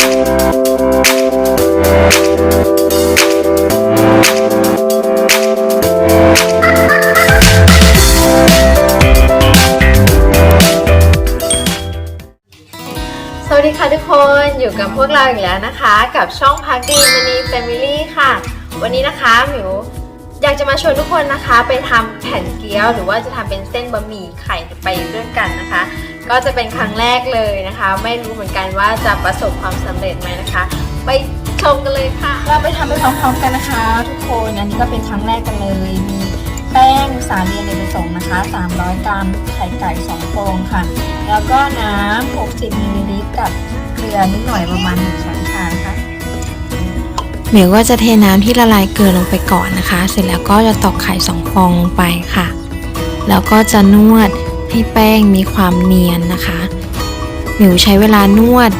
สวัสดีค่ะทุกคนอยู่กับพวกเราอีกแล้วนะคะ กับช่องพักดีมณีแฟมิลี่ค่ะ วันนี้นะคะหมิวอยากจะมาชวนทุกคนนะคะ ไปทำแผ่นเกี๊ยว หรือว่าจะทำเป็นเส้นบะหมี่ไข่ไปด้วยกันนะคะ ก็จะเป็นครั้งแรกเลยนะคะ ไม่รู้เหมือนกันว่าจะประสบความสำเร็จไหมนะคะ ไปชมกันเลยค่ะ เราไปทำไปพร้อมๆกันนะคะ ทุกคนอันนี้ก็เป็นครั้งแรกกันเลย มีแป้งสาลีอเนกประสงค์นะคะ 300 กรัมไข่ไก่2ฟองค่ะ แล้วก็น้ำ60มิลลิลิตรกับเกลือนิดหน่อยประมาณ1ช้อนชานะคะเหมียวก็จะเทน้ำที่ละลายเกลือลงไปก่อนนะคะ เสร็จแล้วก็จะตอกไข่สองฟองลงไปค่ะ แล้วก็จะนวด ให้แป้งมีความเนียนนะคะ หมิวใช้เวลานวด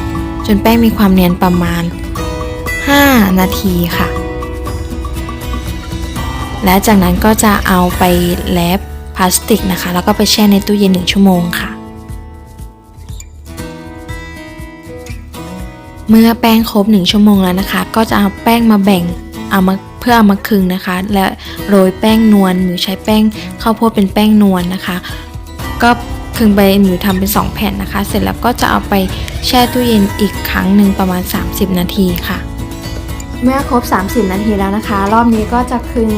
จนแป้งมีความเนียนประมาณ 5 นาทีค่ะ และจากนั้นก็จะเอาไปแลบพลาสติกนะคะ แล้วก็ไปแช่ในตู้เย็น 1 ชั่วโมงค่ะ เมื่อแป้งครบ 1 ชั่วโมงแล้วนะคะ ก็จะเอาแป้งมาแบ่งเอามาเพื่อเอามาคึงนะคะ และโรยแป้งนวลหมิวใช้แป้งข้าวโพดเป็นแป้งนวลนะคะ ก็คึงไปหมิวทำเป็น2แผ่นนะคะ เสร็จแล้วก็จะเอาไปแช่ตู้เย็นอีกครั้งหนึ่งประมาณ 30 นาทีค่ะ เมื่อครบ 30 นาทีแล้วนะคะ รอบนี้ก็จะคึง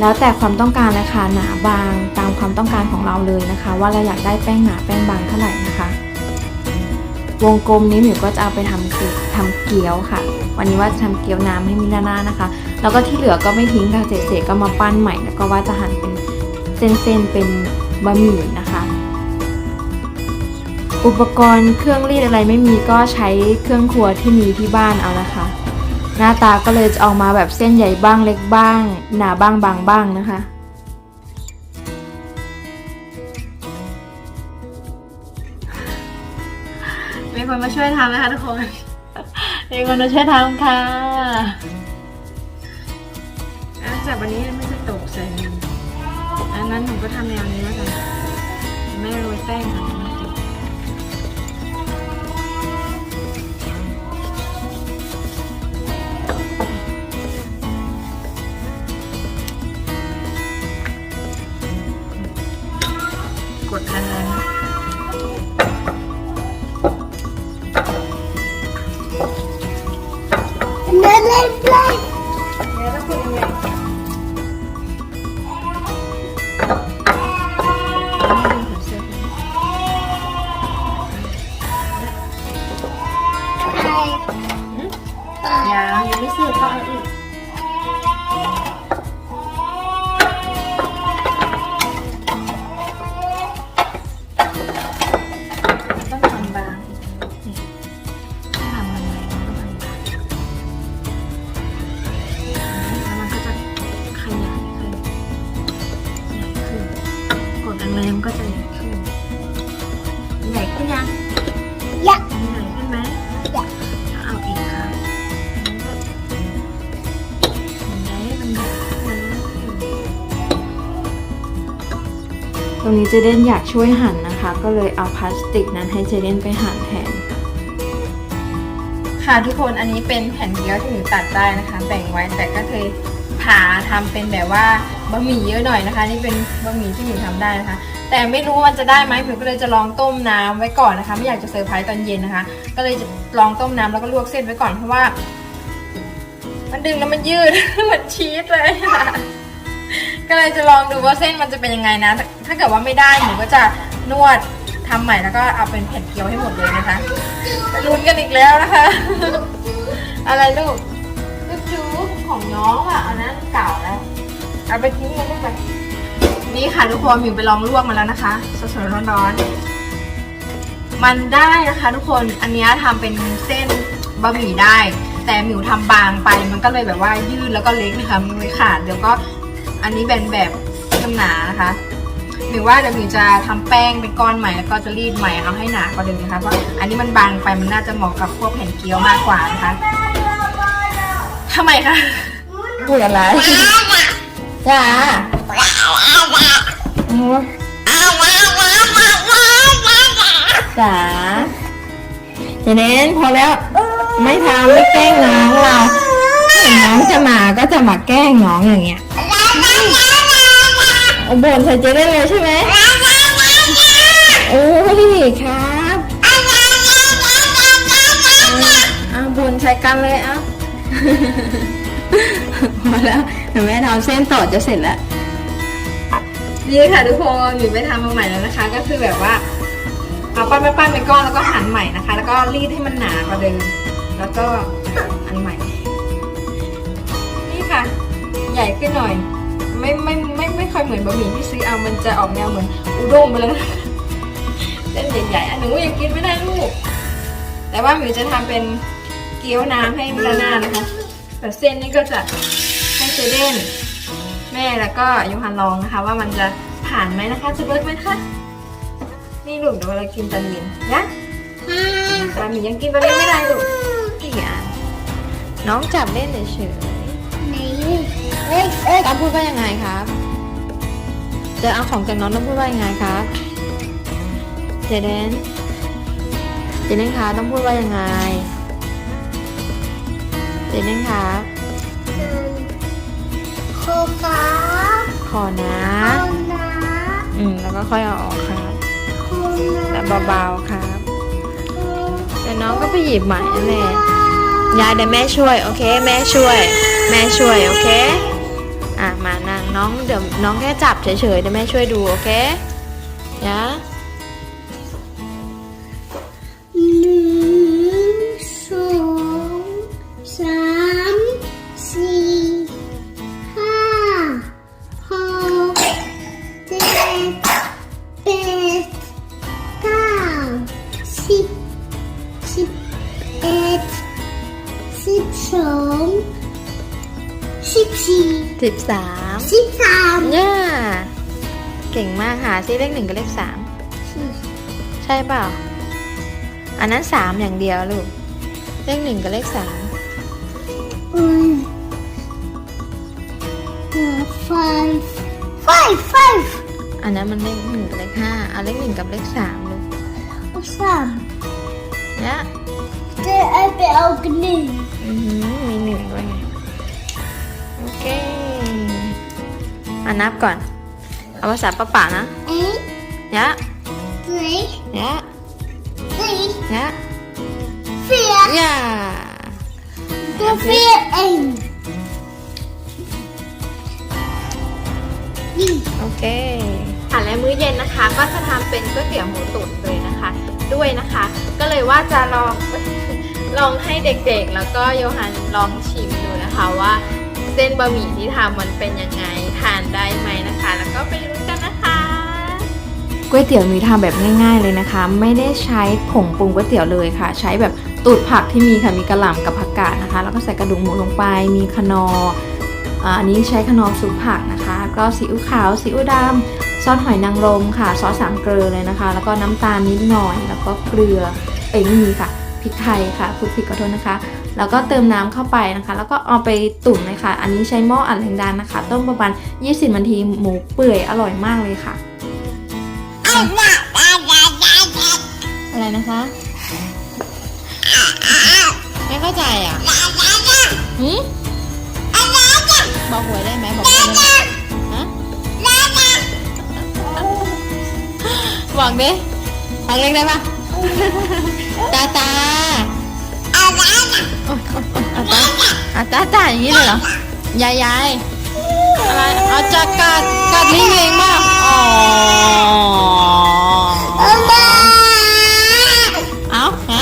แล้วแต่ความต้องการเลยค่ะหนาบางตามความต้องการของเราเลยนะคะ ว่าเราอยากได้แป้งหนาแป้งบางเท่าไหร่นะคะ วงกลมนี้หมิวก็จะเอาไปทำคือทำเกี๊ยวค่ะ วันนี้ว่าจะทำเกี๊ยวน้ำให้มิลาน่านะคะ แล้วก็ที่เหลือก็ไม่ทิ้งค่ะเศษๆก็มาปั้นใหม่แล้วก็ว่าจะหั่นเป็นเส้นๆเป็นบะหมี่นะคะ อุปกรณ์เครื่องรีดอะไรไม่มีก็ใช้เครื่องครัวที่มีที่บ้านเอานะคะ หน้าตาก็เลยจะออกมาแบบเส้นใหญ่บ้างเล็กบ้าง หนาบ้างบางบ้างนะคะมีคนมาช่วยทำนะคะทุกคนมีคนมาช่วยทำค่ะจากวันนี้ไม่จะตกใส่ออันนั้นหนูก็ทำแนวนี้แล้วกันไม่โรยแป้งค่ะ มัน ตรงนี้เจเดนอยากช่วยหั่นนะคะ ก็เลยเอาพลาสติกนั้นให้เจเดนไปหั่นแทนค่ะทุกคนอันนี้เป็นแผ่นเกี๊ยวที่หนูตัดได้นะคะ แบ่งไว้แต่ก็เคยผ่าทำเป็นแบบว่าบะหมี่เยอะหน่อยนะคะ นี่เป็นบะหมี่ที่หนูทำได้นะคะ แต่ไม่รู้ว่ามันจะได้ไหมหนูก็เลยจะลองต้มน้ำไว้ก่อนนะคะ ไม่อยากจะเซอร์ไพรส์ตอนเย็นนะคะ ก็เลยจะลองต้มน้ำแล้วก็ลวกเส้นไว้ก่อนเพราะว่า มันดึงแล้วมันยืด เหมือนชีสเลยค่ะ ก็เลยจะลองดูว่าเส้นมันจะเป็นยังไงนะ ถ้าเกิดว่าไม่ได้หนูก็จะนวดทำใหม่แล้วก็เอาเป็นแผ่นเกี๊ยวให้หมดเลยนะคะลุ้นกันอีกแล้วนะคะ อะไรลูกลูกจูบของน้องอะอันนั้นเก่าแล้วเอาไปทิ้งกันลูกไปนี่ค่ะทุกคนหมิวไปลองลวกมาแล้วนะคะสดๆร้อนๆมันได้นะคะ ทุกคนอันเนี้ยทำเป็นเส้นบะหมี่ได้ แต่หมิวทำบางไปมันก็เลยแบบว่ายืดแล้วก็เล็กนะคะมันเลยขาดเดี๋ยวก็ อันนี้แบนแบบหนาๆนะคะหมิวว่าเดี๋ยวหมิวจะทำแป้งเป็นก้อนใหม่แล้วก็จะรีดใหม่เอาให้หนากว่าเดิมนะคะเพราะอันนี้มันบางไปมันน่าจะเหมาะกับพวกแผ่นเกี๊ยวมากกว่านะคะทำไมคะพูดอะไรจ้าจ๋าเจเดนพอแล้ว ไม่ทำไม่แกล้งน้องเราเห็นน้องจะมาก็จะมาแกล้งน้องอย่างเงี้ย เอาบ่นใส่เจได้เลยใช่ไหมโอ้ยครับเอาบ่นใส่กันเลยเอะพอแล้วเดี๋ยวแม่ทำเส้นต่อจะเสร็จแล้วนี่ค่ะทุกคนหนูไปทำมาใหม่แล้วนะคะ ก็คือแบบว่าเอาปั้นปั้นๆเป็นก้อนแล้วก็หั่นใหม่นะคะ แล้วก็รีดให้มันหนากว่าเดิมแล้วก็อันใหม่ นี่ค่ะ ใหญ่ขึ้นหน่อย ไม่ไม่ไม่ไม่ค่อยเหมือนบะหมี่ที่ซื้อเอามันจะออกแนวเหมือนอุด้งไปแล้วนะเส้นใหญ่ๆอะหนูยังกินไม่ได้ลูกแต่ว่าหมิวจะทำเป็นเกี๊ยวน้ำให้มิลาน่านะคะแต่เส้นนี้ก็จะให้เจเดนแม่แล้วก็ยูฮันลองนะคะ ว่ามันจะผ่านไหมนะคะ จะเบิร์กไหมนะคะนี่ลูกเดี๋ยวเรากินตอนเย็นนะตอนนี้ยังกินตอนนี้ไม่ได้ลูกกี่อันน้องจับเล่นเฉยๆ ต้องพูดว่ายังไงครับจะเอาของจากน้องต้องพูดว่ายังไงครับเจเดนเจเดนคะต้องพูดว่ายังไงเจเดนครับโคครับขอนะเอานะอืมแล้วก็ค่อยเอาออกครับโคนะแต่เบาๆครับ แต่น้องก็ไปหยิบใหม่นั่นแหละยายเดี๋ยวแม่ช่วย โอเค แม่ช่วย แม่ช่วย โอเค อะมานั่งน้องเดี๋ยวน้องแค่จับเฉยๆเดี๋ยวแม่ช่วยดูโอเคยะห สี่สิบสามสิบสามย่าเก่งมากหาซิเลขหนึ่งกับเลขสามใช่เปล่า อันนั้นสามอย่างเดียวลูก เลขหนึ่งกับเลขสามอืม five five five อันนั้นมันเลขหนึ่งกับเลขห้าเอาเลขหนึ่งกับเลขสามลูกสามเนี่ยเจะเอาไปเอากันหนึ่งอือหือมีหนึ่งด้วยไงโอเค มานับก่อน เอาภาษาป้าป่านะเอ๊ะเนี่ย three เนี่ย three เนี่ย four ย่า the four and นี่โอเคค่ะและมื้อเย็นนะคะ ก็จะทำเป็นก๋วยเตี๋ยวหมูตุ๋นเลยนะคะ ด้วยนะคะ ก็เลยว่าจะลองลองให้เด็กๆ แล้วก็โยฮันลองชิมดูนะคะว่า เส้นบะหมี่ที่ทำมันเป็นยังไง ทานได้ไหมนะคะ แล้วก็ไปลุ้กันนะคะก๋วยเตี๋ยวมีทำแบบง่าย ๆเลยนะคะ ไม่ได้ใช้ผงปรุงก๋วยเตี๋ยวเลยค่ะ ใช้แบบตูดผักที่มีค่ะมีกระหล่ำกับผักกาดนะคะ แล้วก็ใส่กระดูกหมูลงไป มีคนออันนี้ใช้คนอซุปผักนะคะ ก็ซีอิ๊วขาวซีอิ๊วดำซอสหอยนางรมค่ะ ซอสสามเกลือเลยนะคะ แล้วก็น้ำตาลนิดหน่อย แล้วก็เกลือเอ้ยไม่มีค่ะพริกไทยค่ะพูดผิดขอโทษนะคะ แล้วก็เติมน้ำเข้าไปนะคะ แล้วก็เอาไปตุ๋นเลยค่ะ อันนี้ใช้หม้ออัดแรงดันนะคะ ต้มประมาณ 20 นาทีหมูเปื่อยอร่อยมากเลยค่ะ อะไรนะคะไม่เข้าใจอะหืมบอกหวยได้ไหมบอกหวยได้ไหมฮะบอกดิบอกเลขได้ปะตาตาโอาตาอาตาตาอย่างนี้เลยเหรอยายยายอะไรเอาจะกัดกัดลิ้นเองป่ะอ๋อเอาฮะ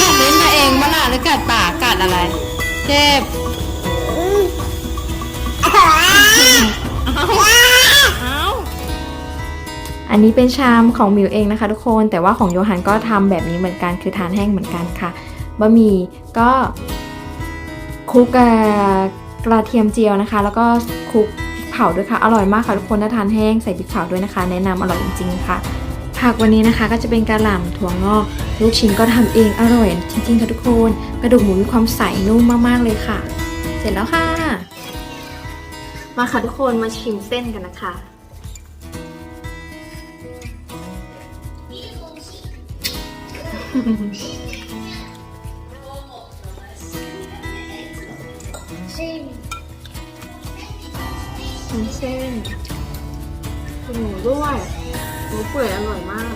กัดลิ้นตัวเองบ้าล่ะหรือกัดปากกัดอะไร เจ็บอาอันนี้เป็นชามของมิวเองนะคะทุกคน แต่ว่าของโยฮันก็ทำแบบนี้เหมือนกันคือทานแห้งเหมือนกันค่ะ บะหมี่ก็คลุกกับกระเทียมเจียวนะคะ แล้วก็คลุกพริกเผาด้วยค่ะ อร่อยมากค่ะทุกคนถ้าทานแห้งใส่พริกเผาด้วยนะคะ แนะนำอร่อยจริงๆค่ะผักวันนี้นะคะก็จะเป็นกระหล่ำถั่วงอก ลูกชิ้นก็ทำเองอร่อยจริงๆค่ะทุกคน กระดูกหมูมีความใสนุ่มมากๆเลยค่ะ เสร็จแล้วค่ะ มาค่ะทุกคนมาชิมเส้นกันนะคะ เส้นวุ้เส้นหมูด้วยหมูเปื่อยอร่อยมาก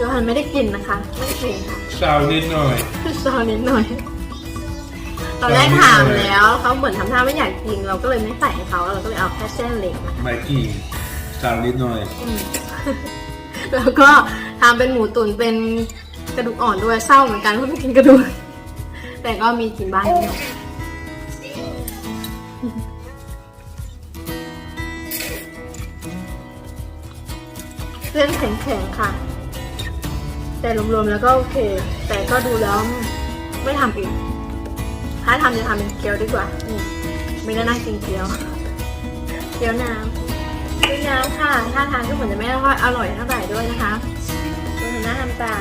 โยฮันไม่ได้กินนะคะ ไม่ได้กินค่ะ Zou dit nooit. ซาวนิดหน่อย ตอนแรกถามแล้วเขาเหมือนทำท่าไม่อยากกินเราก็เลยไม่ใส่ให้เขาเราก็เลยเอาแค่เส้นเล็กนะคะ Bij Kie. Zou dit nooit. แล้วก็ทำเป็นหมูตุ๋นเป็นกระดูกอ่อนด้วยเศร้าเหมือนกันเพราะไม่กินกระดูก แต่ก็มีกินบ้างนิดหน่อยเส้นแข็งๆค่ะ แต่รวมๆแล้วก็โอเค แต่ก็ดูแล้วไม่ทำอีก ถ้าทำจะทำเป็นเกี๊ยวดีกว่าอืมไม่ได้นั่งกินเกี๊ยว เกี๊ยวน้ำเกี๊ยวน้ำค่ะท่าทางก็เหมือนจะไม่ค่อยอร่อยเท่าไหร่ด้วยนะคะดูหน้าทำตา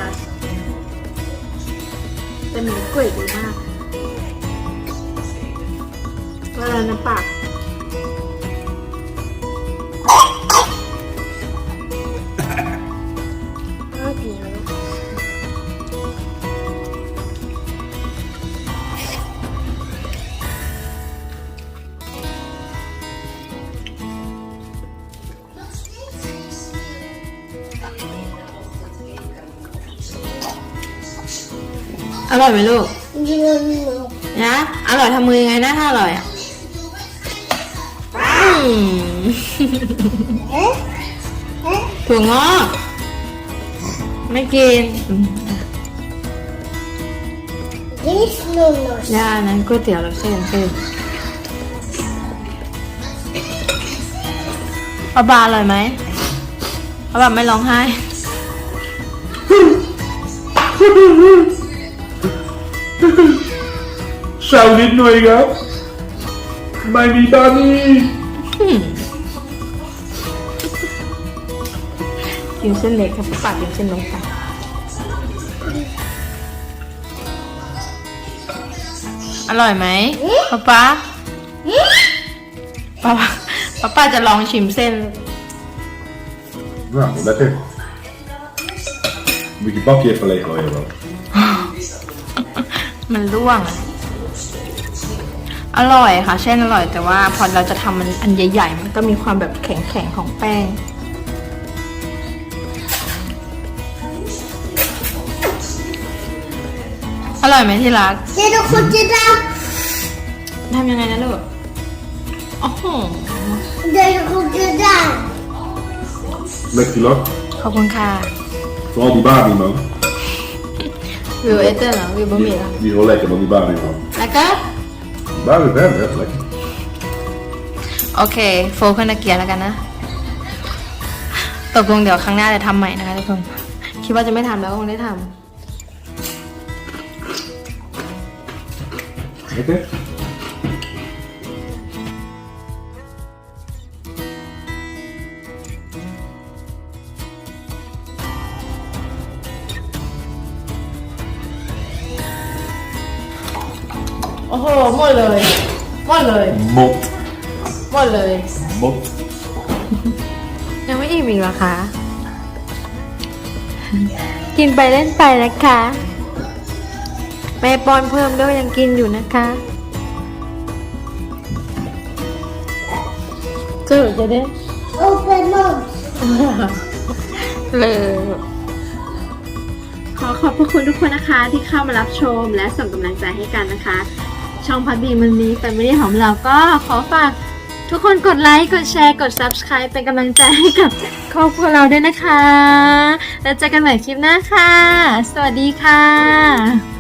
แต่หมูกล้วยดีมากเวลาน้ำปาก ร่อยไหมลูก No, นะอร่อยทำมือยังไงนะถ้าอร่อยอะอืม no. Eh? Eh? ถั่วงอกไม่กินอืม This no, no. ย่านั้นก๋วยเตี๋ยวเราเส้นเส้นปลาบาอร่อยไหมปลาบาไม่ร้องไห้ Zou dit nooit gaan? Bij wie dan niet? กินเส้นเล็กครับปากกินเส้นเล็กไปอร่อยไหมป๊าป๊าป๊าป๊าป๊าป๊าจะลองชิมเส้น Nou, lekker. Moet je bakje even leeggooien dan. มันร่วง อะอร่อยค่ะเส้นอร่อยแต่ว่าพอเราจะทำมันอันใหญ่ ๆ มันก็มีความแบบแข็งๆของแป้ง อร่อยไหมที่รัก Zet een goedje aan. ทำยังไงนะลูกโอ้โห Zet een goedje aan. Lekker lak. ขอบคุณค่ะ Vooral die Barbie man. วิวเอเตอร์เหรอวิวบะหมี่เหรอ Die is wel lekker man, die Barbie man. แล้วก็ Barbie ben echt lekker. โอเค โฟขึ้นตะเกียร์แล้วกันนะ ตกลงเดี๋ยวครั้งหน้าจะทำใหม่นะคะทุกคน คิดว่าจะไม่ทำแล้วก็คงได้ท Lekker? ำ โอ้โหหมดเลยหมดเลย Mot. หมดเลย Mot. ยังไม่อิ่มอีกเหรอคะ กินไปเล่นไปนะคะแม่ป้อนเพิ่มด้วยยังกินอยู่นะคะสรุปจะได้ Open mond. เลยขอขอบพระคุณทุกคนนะคะที่เข้ามารับชมและส่งกำลังใจให้กันนะคะ ช่องพัดบีมันนี้แฟมิลี่ของเราก็ขอฝากทุกคนกดไลค์ กดแชร์ กด Subscribe เป็นกำลังใจให้กับครอบครัวเราด้วยนะคะ แล้วเจอกันใหม่คลิปหน้าค่ะ สวัสดีค่ะ